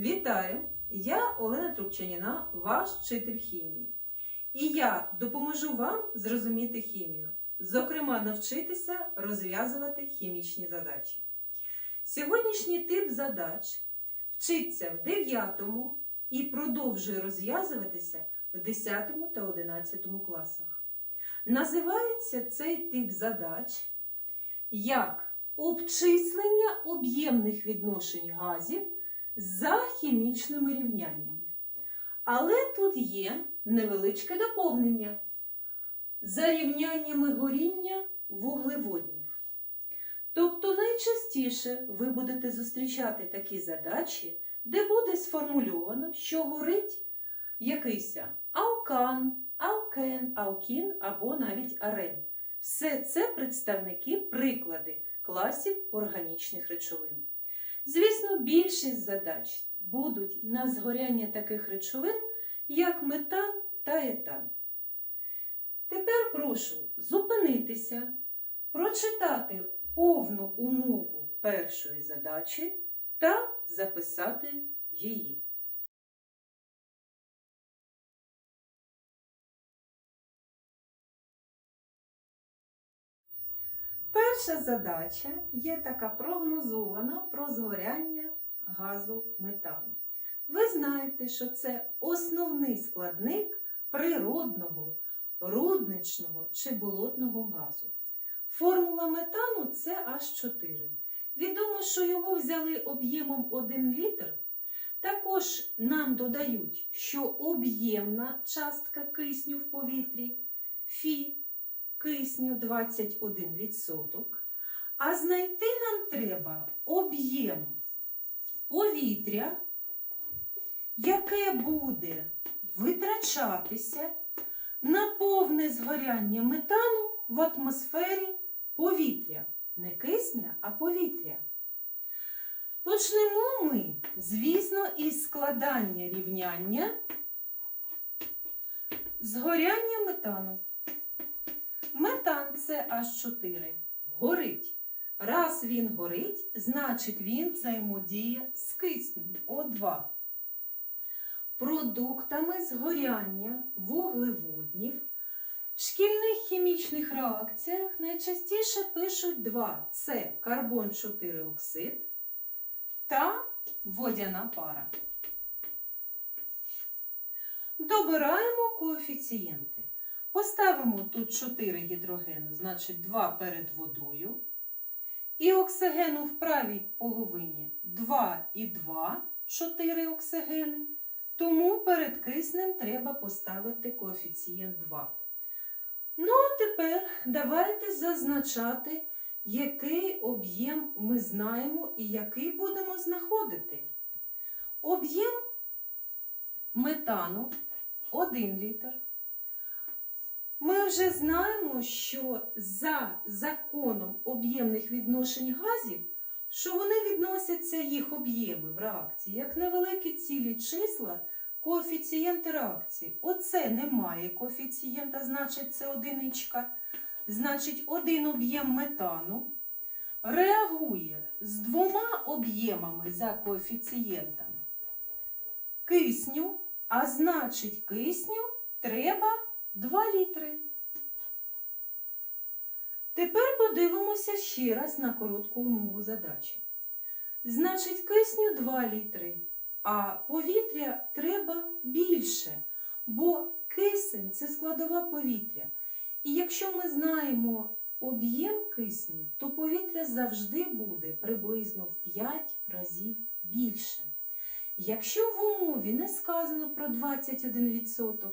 Вітаю! Я Олена Трубчаніна, ваш вчитель хімії. І я допоможу вам зрозуміти хімію, зокрема, навчитися розв'язувати хімічні задачі. Сьогоднішній тип задач вчиться в 9 і продовжує розв'язуватися в 10 та 11 класах. Називається цей тип задач як обчислення об'ємних відношень газів за хімічними рівняннями. Але тут є невеличке доповнення за рівняннями горіння вуглеводнів. Тобто найчастіше ви будете зустрічати такі задачі, де буде сформульовано, що горить якийсь алкан, алкен, алкін або навіть арен. Все це представники приклади класів органічних речовин. Звісно, більшість задач будуть на згоряння таких речовин, як метан та етан. Тепер прошу зупинитися, прочитати повну умову першої задачі та записати її. Перша задача є така прогнозована про згоряння газу метану. Ви знаєте, що це основний складник природного, рудничного чи болотного газу. Формула метану це H4. Відомо, що його взяли об'ємом 1 літр. Також нам додають, що об'ємна частка кисню в повітрі фі кисню 21%. А знайти нам треба об'єм повітря, яке буде витрачатися на повне згоряння метану в атмосфері повітря. Не кисня, а повітря. Почнемо ми, звісно, із складання рівняння згоряння метану. Метан це H4. Горить. Раз він горить, значить він взаємодіє з киснем О2. Продуктами згоряння вуглеводнів в шкільних хімічних реакціях найчастіше пишуть два: це карбон 4 оксид та водяна пара. Добираємо коефіцієнти. Поставимо тут 4 гідрогену, значить 2 перед водою. І оксигену в правій половині 2 і 2, 4 оксигени. Тому перед киснем треба поставити коефіцієнт 2. Ну, а тепер давайте зазначати, який об'єм ми знаємо і який будемо знаходити. Об'єм метану 1 літр. Ми вже знаємо, що за законом об'ємних відношень газів, що вони відносяться їх об'єми в реакції, як невеликі цілі числа, коефіцієнти реакції. Оце немає коефіцієнта, значить це одиничка. Значить, один об'єм метану реагує з двома об'ємами за коефіцієнтами кисню, а значить, кисню треба 2 літри. Тепер подивимося ще раз на коротку умову задачі. Значить, кисню 2 літри, а повітря треба більше, бо кисень це складова повітря. І якщо ми знаємо об'єм кисню, то повітря завжди буде приблизно в 5 разів більше. Якщо в умові не сказано про 21%,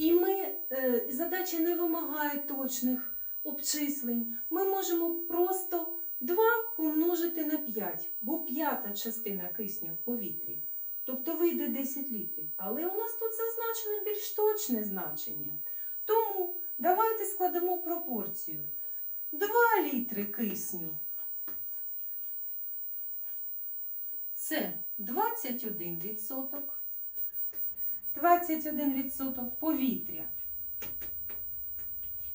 і ми, е, задача не вимагає точних обчислень, ми можемо просто 2 помножити на 5, бо п'ята частина кисню в повітрі. Тобто вийде 10 літрів. Але у нас тут зазначено більш точне значення. Тому давайте складемо пропорцію. 2 літри кисню. Це 21%. 21% повітря.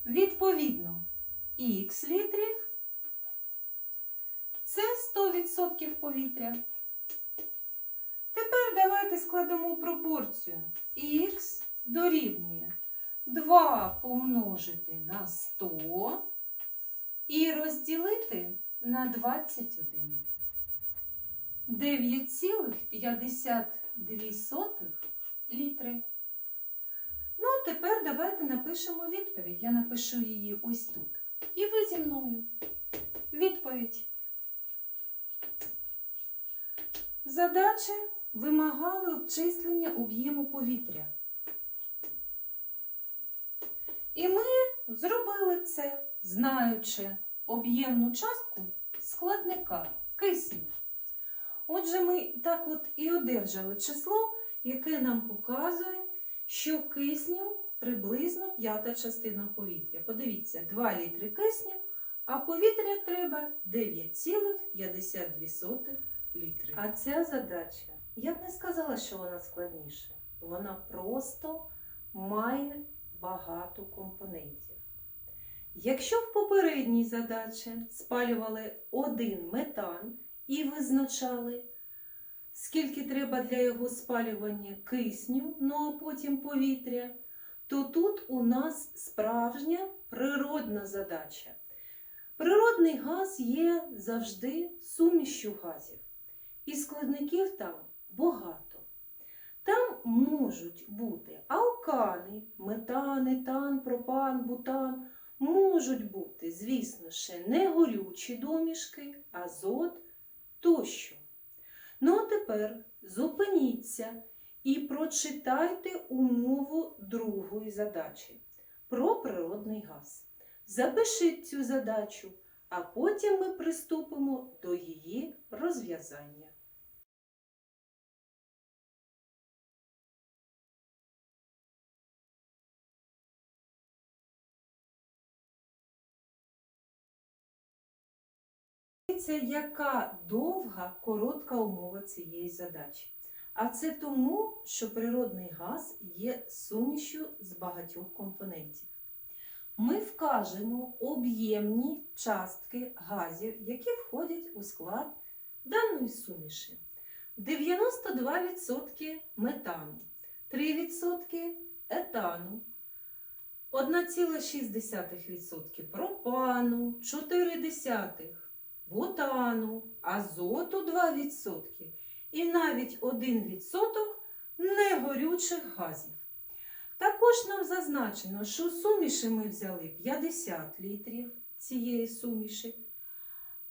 Відповідно, х літрів це 100% повітря. Тепер давайте складемо пропорцію. Х дорівнює 2 помножити на 100 і розділити на 21. 9,52 літри. Ну, а тепер давайте напишемо відповідь. Я напишу її ось тут. І ви зі мною. Відповідь. Задачі вимагали обчислення об'єму повітря. І ми зробили це, знаючи об'ємну частку складника кисню. Отже, ми так от і одержали число, яке нам показує, що кисню приблизно п'ята частина повітря. Подивіться, 2 літри кисню, а повітря треба 9,52 літри. А ця задача, я б не сказала, що вона складніша. Вона просто має багато компонентів. Якщо в попередній задачі спалювали один метан і визначали, скільки треба для його спалювання кисню, ну а потім повітря, то тут у нас справжня природна задача. Природний газ є завжди сумішю газів, і складників там багато. Там можуть бути алкани, метан, етан, пропан, бутан. Можуть бути, звісно, ще не горючі домішки, азот тощо. Ну а тепер зупиніться і прочитайте умову другої задачі про природний газ. Запишіть цю задачу, а потім ми приступимо до її розв'язання. Дивіться, яка довга, коротка умова цієї задачі. А це тому, що природний газ є сумішю з багатьох компонентів. Ми вкажемо об'ємні частки газів, які входять у склад даної суміші. 92% метану, 3% етану, 1,6% пропану, 0,4% бутану, азоту 2% і навіть 1% негорючих газів. Також нам зазначено, що суміші ми взяли 50 літрів цієї суміші,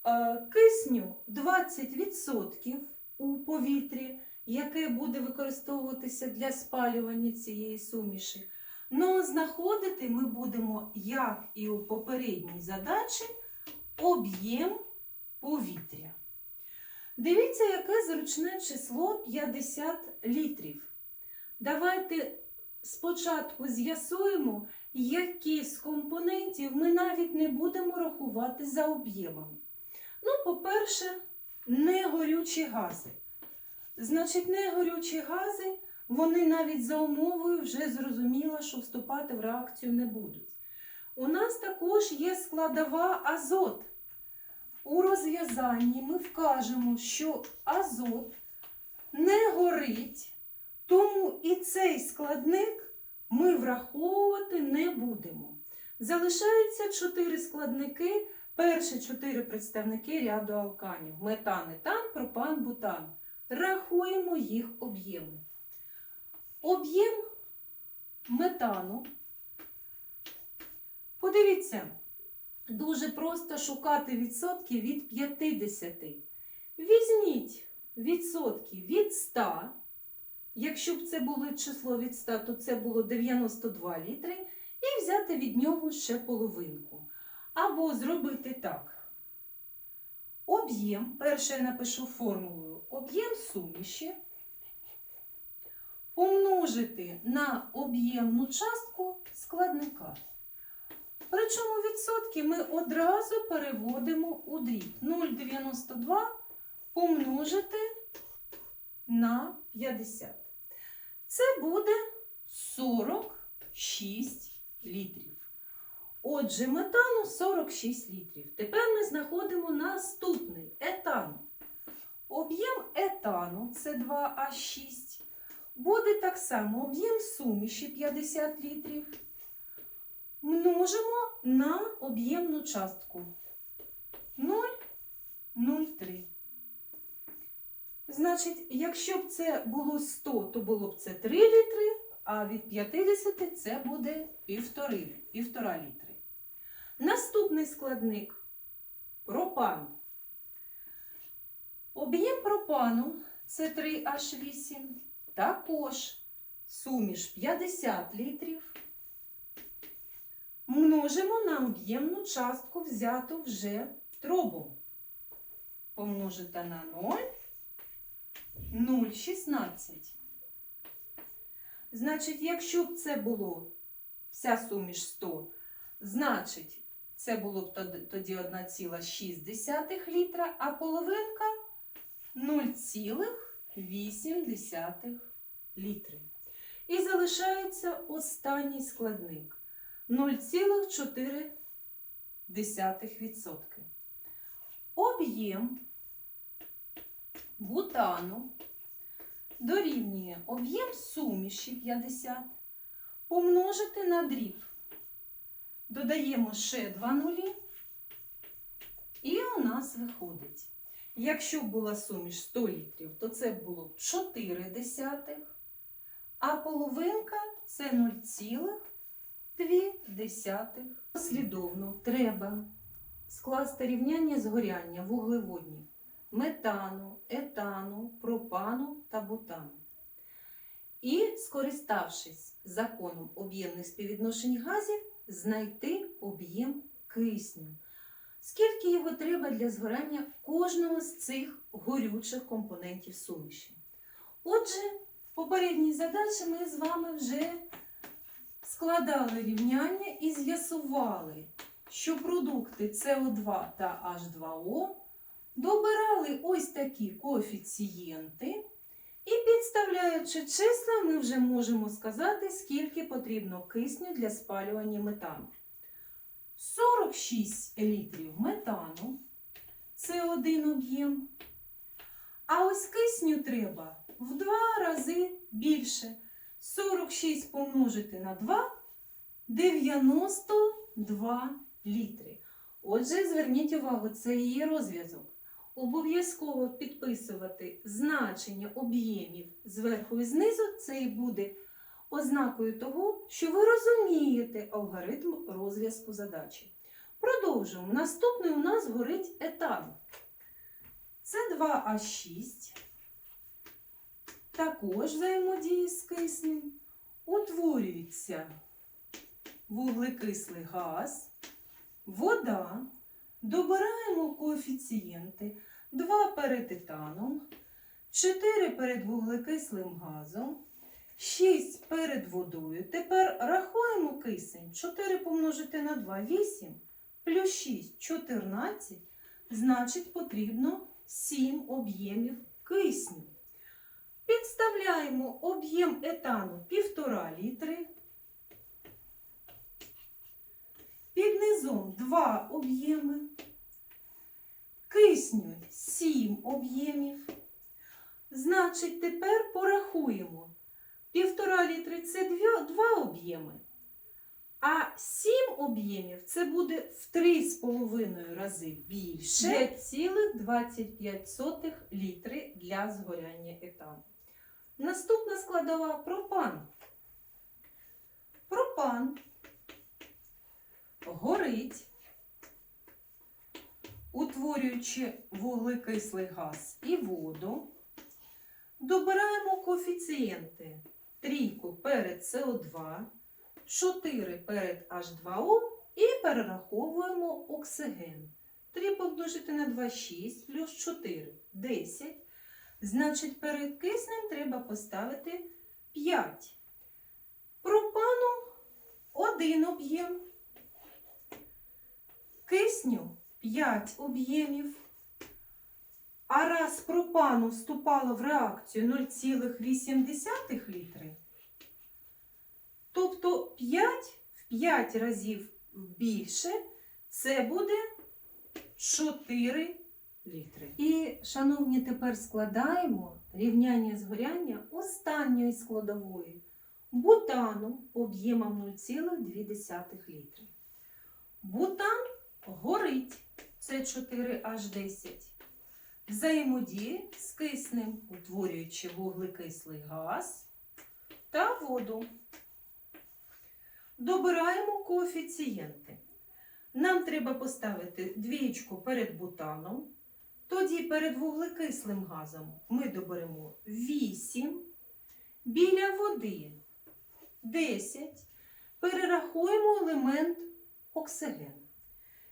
е, кисню 20% у повітрі, яке буде використовуватися для спалювання цієї суміші. Ну, знаходити ми будемо, як і у попередній задачі, об'єм повітря. Дивіться, яке зручне число 50 літрів. Давайте спочатку з'ясуємо, які з компонентів ми навіть не будемо рахувати за об'ємом. Ну, по-перше, негорючі гази. Значить, негорючі гази, вони навіть за умовою вже зрозуміло, що вступати в реакцію не будуть. У нас також є складова азот. У розв'язанні ми вкажемо, що азот не горить, тому і цей складник ми враховувати не будемо. Залишаються чотири складники, перші чотири представники ряду алканів: метан, етан, пропан, бутан. Рахуємо їх об'єми. Об'єм метану. Подивіться. Дуже просто шукати відсотки від 50. Візьміть відсотки від 100. Якщо б це було число від 100, то це було 92 літри. І взяти від нього ще половинку. Або зробити так. Об'єм, перше я напишу формулою, об'єм суміші помножити на об'ємну частку складника. Причому відсотки ми одразу переводимо у дріб. 0,92 помножити на 50. Це буде 46 літрів. Отже, метану 46 літрів. Тепер ми знаходимо наступний етан. об'єм етану це 2А6. Буде так само об'єм суміші 50 літрів. Множимо на об'ємну частку 0,03. Значить, якщо б це було 100, то було б це 3 літри, а від 50 це буде 1,5 1,5 літри. Наступний складник пропан. Об'єм пропану це 3H8. Також суміш 50 літрів. Множимо на об'ємну частку, взяту вже дробом. Помножити на 0. 0,16. Значить, якщо б це було вся суміш 100, значить, це було б тоді 1,6 літра, а половинка 0,8 літри. І залишається останній складник 0,4%. Об'єм бутану дорівнює об'єм суміші 50 помножити на дріб. Додаємо ще два нулі, і у нас виходить. Якщо була суміш 100 літрів, то це було б 4 десятих, а половинка це 0,2. Послідовно треба скласти рівняння згоряння вуглеводнів метану, етану, пропану та бутану. І, скориставшись законом об'ємних співвідношень газів, знайти об'єм кисню. Скільки його треба для згорання кожного з цих горючих компонентів суміші. Отже, в попередній задачі ми з вами вже складали рівняння і з'ясували, що продукти СО2 та H2O добирали ось такі коефіцієнти. І підставляючи числа, ми вже можемо сказати, скільки потрібно кисню для спалювання метану. 46 літрів метану це один об'єм. А ось кисню треба в два рази більше. 46 помножити на 2 92 літри. Отже, зверніть увагу, це є розв'язок. Обов'язково підписувати значення об'ємів зверху і знизу, це і буде ознакою того, що ви розумієте алгоритм розв'язку задачі. Продовжуємо. Наступний у нас горить етан. Це 2А6. Також взаємодіє з киснем. Утворюється вуглекислий газ, вода. Добираємо коефіцієнти 2 перед етаном, 4 перед вуглекислим газом, 6 перед водою. Тепер рахуємо кисень. 4 помножити на 2 8, плюс 6 14, значить потрібно 7 об'ємів кисню. Підставляємо об'єм етану 1,5 літри. Під низом 2 об'єми. Кисню 7 об'ємів. Значить, тепер порахуємо. 1,5 літри це 2 об'єми. А 7 об'ємів це буде в 3,5 рази більше 5,25 літри для згоряння етану. Наступна складова пропан. Пропан горить, утворюючи вуглекислий газ і воду. Добираємо коефіцієнти. Трійку перед СО2, 4 перед H2O і перераховуємо оксиген. 3 помножити на 2 6 плюс 4 10. Значить, перед киснем треба поставити 5. Пропану 1 об'єм. Кисню 5 об'ємів. А раз пропану вступало в реакцію 0,8 літри, тобто 5 в 5 разів більше, це буде 4 літри. І, шановні, тепер складаємо рівняння згоряння останньої складової бутану об'ємом 0,2 літри. Бутан горить, це 4H10. Взаємодіє з киснем, утворюючи вуглекислий газ та воду. Добираємо коефіцієнти. Нам треба поставити двічку перед бутаном. Тоді перед вуглекислим газом ми доберемо 8, біля води 10. Перерахуємо елемент оксиген.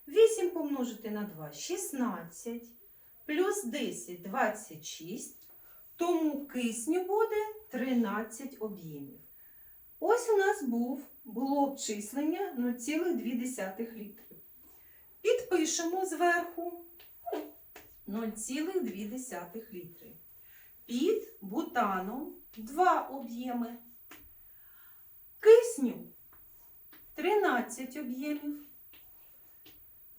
8 помножити на 2 16, плюс 10 26, тому кисню буде 13 об'ємів. Ось у нас був, було обчислення 0,2 літрів. Підпишемо зверху 0,2 літри. Під бутаном 2 об'єми. Кисню 13 об'ємів.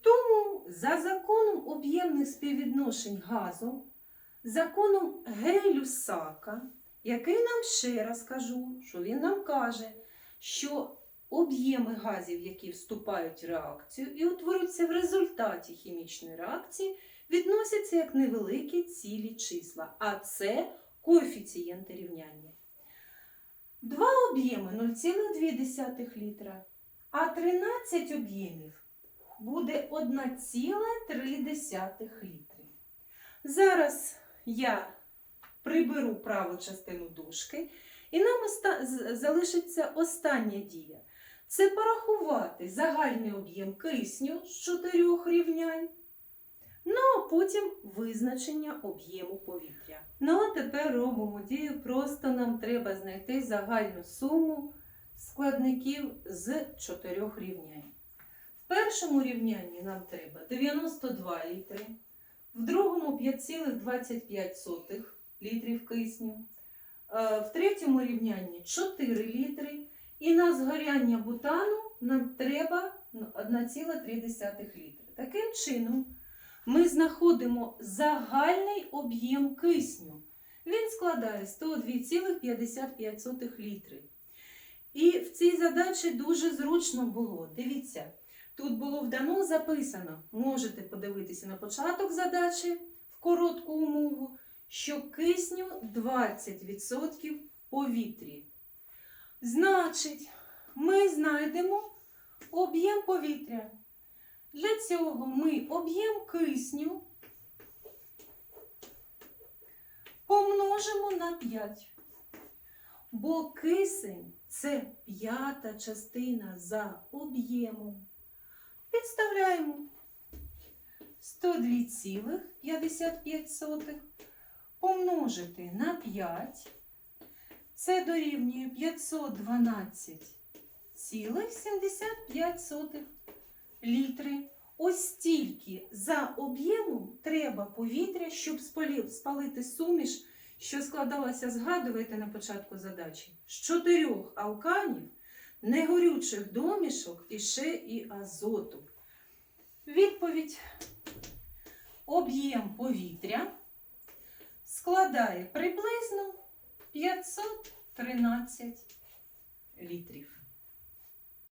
Тому за законом об'ємних співвідношень газу, законом Гей-Люсака, який нам ще раз кажу, що він нам каже, що об'єми газів, які вступають в реакцію і утворюються в результаті хімічної реакції, відносяться як невеликі цілі числа, а це коефіцієнти рівняння. Два об'єми 0,2 літра, а 13 об'ємів буде 1,3 літри. Зараз я приберу праву частину дошки, і нам залишиться остання дія. Це порахувати загальний об'єм кисню з чотирьох рівнянь, ну а потім визначення об'єму повітря. Ну а тепер робимо дію, просто нам треба знайти загальну суму складників з чотирьох рівнянь. В першому рівнянні нам треба 92 літри, в другому 5,25 літрів кисню, е, в третьому рівнянні 4 літри, і на згоряння бутану нам треба ну, 1,3 літри. Таким чином, ми знаходимо загальний об'єм кисню. Він складає 102,55 літри. І в цій задачі дуже зручно було. Дивіться, тут було вдано записано, можете подивитися на початок задачі в коротку умову, що кисню 20% в повітрі. Значить, ми знайдемо об'єм повітря. Для цього ми об'єм кисню помножимо на 5. Бо кисень це п'ята частина за об'ємом. Підставляємо 102,55 помножити на 5. Це дорівнює 512,75 літри. Ось стільки за об'ємом треба повітря, щоб спалити суміш, що складалася, згадуєте на початку задачі, з чотирьох алканів, негорючих домішок і ще і азоту. Відповідь об'єм повітря складає приблизно 513 літрів.